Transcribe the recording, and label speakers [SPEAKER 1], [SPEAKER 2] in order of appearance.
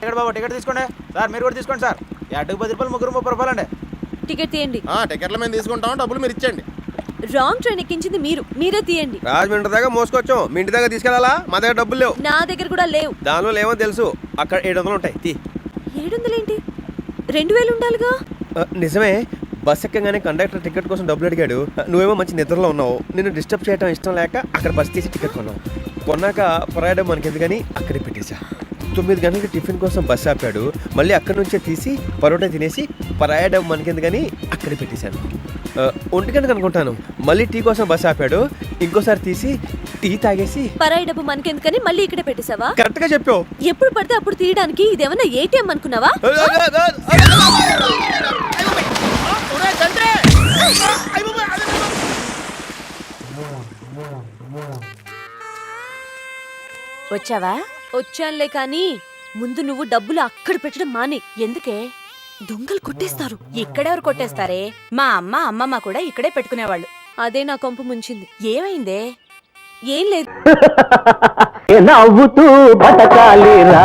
[SPEAKER 1] Ticket బాబు ticket తీసుకోండి. Sir మీరు కూడా తీసుకోండి సార్. అడ్డుకు పది రూపాయలు ముగ్గురు ముప్పై రూపాయలు అండి.
[SPEAKER 2] టికెట్ తీయండి.
[SPEAKER 3] ఆ, టికెట్ల మేము తీసుకుంటాం డబ్బులు మీరు ఇచ్చేయండి.
[SPEAKER 2] రాంగ్ ట్రైన్ ఎక్కించింది మీరు మీరే తీయండి.
[SPEAKER 4] రాజమండ్రి దాకా మోసుకొచ్చాం. మీ ఇంటి దగ్గర తీసుకెళ్ళాలా? మా దగ్గర డబ్బులు లేవు.
[SPEAKER 2] నా దగ్గర కూడా లేవు.
[SPEAKER 4] దానిలో లేవో తెలుసు. అక్కడ ఏడు వందలు ఉంటాయి. తీ.
[SPEAKER 2] ఏడు వందలేంటి రెండు వేలు ఉండాలిగా?
[SPEAKER 4] నిజమే. బస్ ఎక్కగానే కండక్టర్ టికెట్ కోసం డబ్బులు అడిగాడు. నువ్వేమో మంచి నిద్రలో ఉన్నావు. నిన్ను డిస్టర్బ్ చేయడం ఇష్టం లేక అక్కడ బస్ తీసి టికెట్ కొన్నావు. కొన్నాక ప్రయాణం మనకి ఎందుకని అక్కడే పెట్టేశా తొమ్మిది గంటలకి టిఫిన్ కోసం బస్ ఆపాడు మళ్ళీ అక్కడి నుంచే తీసి పరోటా తినేసి ప్రయాణం మనకెందుకని అక్కడే పెట్టేశాను ఒంటి గంటకు అనుకుంటాను మళ్ళీ టీ కోసం బస్ ఆపాడు ఇంకోసారి తీసి టీ తాగేసి
[SPEAKER 2] పరాయి డబ్బు మనకెందుకని మళ్ళీ ఇక్కడే పెట్టేశావా
[SPEAKER 4] కరెక్ట్గా చెప్పావు
[SPEAKER 2] ఎప్పుడు పడితే అప్పుడు తీయడానికి ఇదేమన్నా ఏటీఎం అనుకున్నావా
[SPEAKER 5] వచ్చావా?
[SPEAKER 2] వచ్చానులే కానీ ముందు నువ్వు డబ్బులు అక్కడ పెట్టడం మానే.
[SPEAKER 5] ఎందుకే?
[SPEAKER 2] దొంగలు కొట్టేస్తారు.
[SPEAKER 5] ఇక్కడెవరు కొట్టేస్తారే? మా అమ్మ అమ్మమ్మ కూడా ఇక్కడే పెట్టుకునేవాళ్ళు.
[SPEAKER 2] అదే నా కొంపు ముంచింది.
[SPEAKER 5] ఏమైందే?
[SPEAKER 2] ఏం లేదు.
[SPEAKER 6] నవ్వుతూ బతకాలిరా.